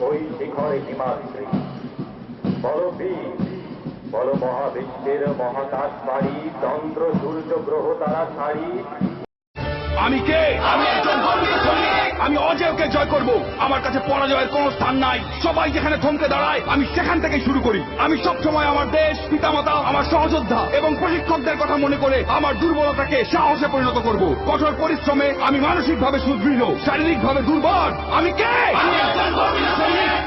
হই শিখরে হিমাদ্রি বড় বীর বল মহাবিশ্বের মহাকাশ বাড়ি চন্দ্র সূর্য গ্রহ তারা ছাড়ি আমি কে? আমি একজন অজয়কে জয় করব। আমার কাছে পরাজয়ের কোনো স্থান নাই। সবাই যেখানে থমকে দাঁড়ায়, আমি সেখান থেকে শুরু করি। আমি সব সময় আমার দেশ, পিতামাতা, আমার সহযোদ্ধা এবং প্রশিক্ষকদের কথা মনে করে আমার দুর্বলতাকে সাহসে পরিণত করব। কঠোর পরিশ্রমে আমি মানসিকভাবে সুদৃঢ়, শারীরিকভাবে দুর্বল। আমি কে?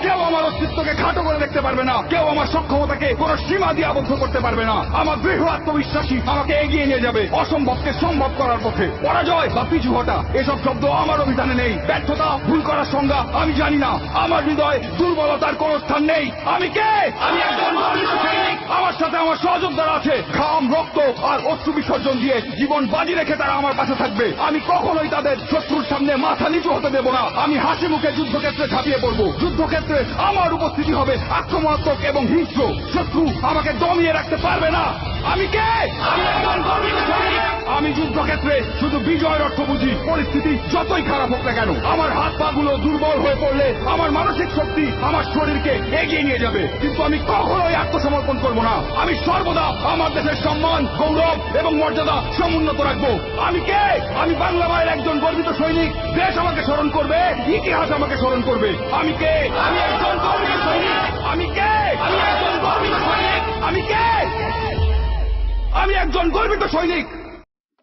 কেউ আমার অস্তিত্বকে খাটো করে দেখতে পারবে না। কেউ আমার সক্ষমতাকে কোন সীমা দিয়ে আবদ্ধ করতে পারবে না। আমার দৃঢ় আত্মবিশ্বাসী আমাকে এগিয়ে নিয়ে যাবে অসম্ভবকে সম্ভব করার পথে। পরাজয় বা পিছু হটা, এসব শব্দ আমার অভিধানে নেই। ব্যর্থতা, ভুল করার সংজ্ঞা, আমি জানি না। আমার হৃদয় দুর্বলতার কোন স্থান নেই। আমি কে? আমি একজন সৈনিক আমার সাথে আমার সহযোদ্ধারা আছে। খাম রক্ত আর অশ্রু বিসর্জন দিয়ে জীবন বাজি রেখে তারা আমার পাশে থাকবে। আমি কখনোই তাদের শত্রুর সামনে মাথা নিচু হতে দেব না। আমি হাসি মুখে যুদ্ধক্ষেত্রে ঝাঁপিয়ে পড়ব। যুদ্ধক্ষেত্রে আমার উপস্থিতি হবে আক্রমণাত্মক এবং হিংস্র। শত্রু আমাকে দমিয়ে রাখতে পারবে না। আমি কে? আমি একজন। আমি যুদ্ধক্ষেত্রে শুধু বিজয়ের অর্থ বুঝি। পরিস্থিতি যতই খারাপ হোক না কেন, আমার হাত পা গুলো দুর্বল হয়ে পড়লে আমার মানসিক শক্তি আমার শরীরকে এগিয়ে নিয়ে যাবে। কিন্তু আমি কখনোই আত্মসমর্পণ করব না। আমি সর্বদা আমার দেশের সম্মান, গৌরব এবং মর্যাদা সমুন্নত রাখব। আমি কে? আমি বাংলা মায়ের একজন গর্বিত সৈনিক। দেশ আমাকে স্মরণ করবে, ইতিহাস আমাকে স্মরণ করবে। আমি কে? আমি একজন গর্বিত সৈনিক। আমি কে? আমি একজন গর্বিত সৈনিক। আমি কে? আমি একজন গর্বিত সৈনিক।